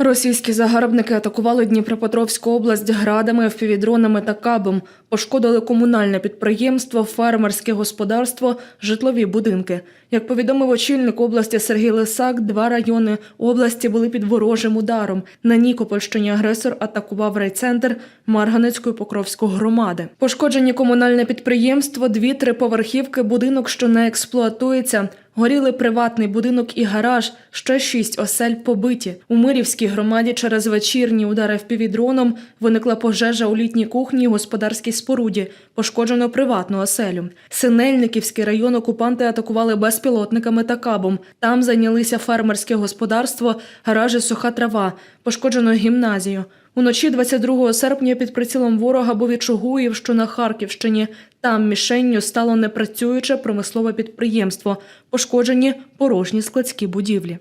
Російські загарбники атакували Дніпропетровську область градами, впівдронами та кабом, пошкодили комунальне підприємство, фермерське господарство, житлові будинки. Як повідомив очільник області Сергій Лисак, два райони області були під ворожим ударом. На Нікопольщині агресор атакував райцентр Марганецької Покровської громади. Пошкоджені комунальне підприємство, дві триповерхівки, будинок, що не експлуатується. Горіли приватний будинок і гараж, ще шість осель побиті. У Мирівській громаді через вечірні удари впівдроном виникла пожежа у літній кухні і господарській споруді, пошкоджено приватну оселю. Синельниківський район окупанти атакували безпілотниками та кабом. Там зайнялися фермерське господарство, гаражі суха трава, пошкоджено гімназію. Уночі 22 серпня під прицілом ворога був і Чугуїв, що на Харківщині. Там мішенню стало непрацююче промислове підприємство, пошкоджені порожні складські будівлі.